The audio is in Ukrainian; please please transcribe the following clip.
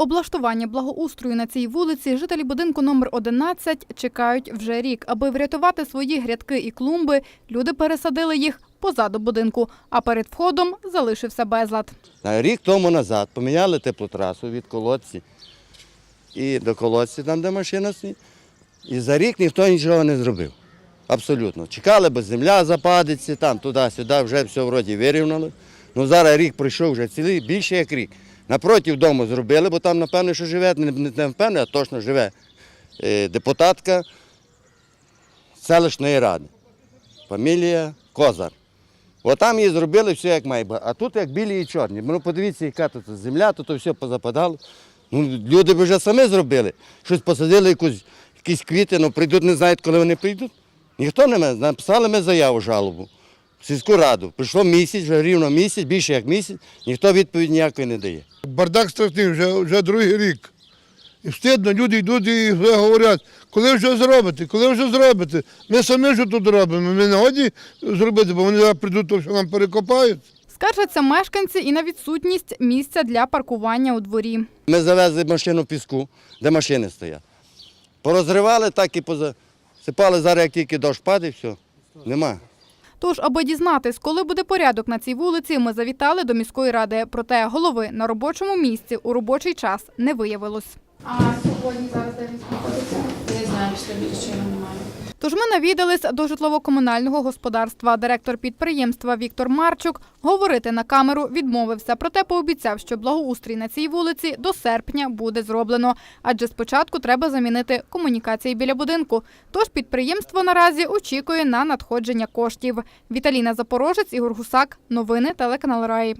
Облаштування благоустрою на цій вулиці жителі будинку номер 11 чекають вже рік. Аби врятувати свої грядки і клумби, люди пересадили їх позаду будинку, а перед входом залишився безлад. Рік тому назад поміняли теплотрасу від колодці і до колодці, там, де машина стоїть. І за рік ніхто нічого не зробив. Абсолютно. Чекали, бо земля западеться, там туди-сюди, вже все вроді вирівняли. Ну зараз рік пройшов вже цілий, більше як рік. Напротив дому зробили, бо там, напевно, що живе, не, не, не впевнений, а точно живе е, депутатка селищної ради. Фамілія Козар. От там її зробили все як має бути. А тут як білі і чорні. Ну подивіться, яка тут земля, тут все позападало. Ну, люди б вже самі зробили. Щось посадили, якусь, якісь квіти, ну прийдуть, не знають, коли вони прийдуть. Ніхто не має. Написали ми заяву, жалобу. В сільську раду. Прийшло місяць, вже рівно місяць, більше як місяць, ніхто відповідь ніякої не дає. Бардак страшний вже, вже другий рік. І встидно, люди йдуть і вже говорять, коли вже зробите, коли вже зробите. Ми самі ж тут робимо, ми не годі зробити, бо вони зараз прийдуть, то що нам перекопають. Скаржаться мешканці і на відсутність місця для паркування у дворі. Ми завезли машину в піску, де машини стоять. Порозривали, так і позасипали. Зараз, як тільки дощ падає, все, нема. Тож, аби дізнатись, коли буде порядок на цій вулиці, ми завітали до міської ради. Проте голови на робочому місці у робочий час не виявилось. А сьогодні зараз де він знаходиться? Не знаю, після більше немає. Тож ми навідались до житлово-комунального господарства. Директор підприємства Віктор Марчук говорити на камеру відмовився, проте пообіцяв, що благоустрій на цій вулиці до серпня буде зроблено. Адже спочатку треба замінити комунікації біля будинку. Тож підприємство наразі очікує на надходження коштів. Віталіна Запорожець, Ігор Гусак. Новини телеканал Раї.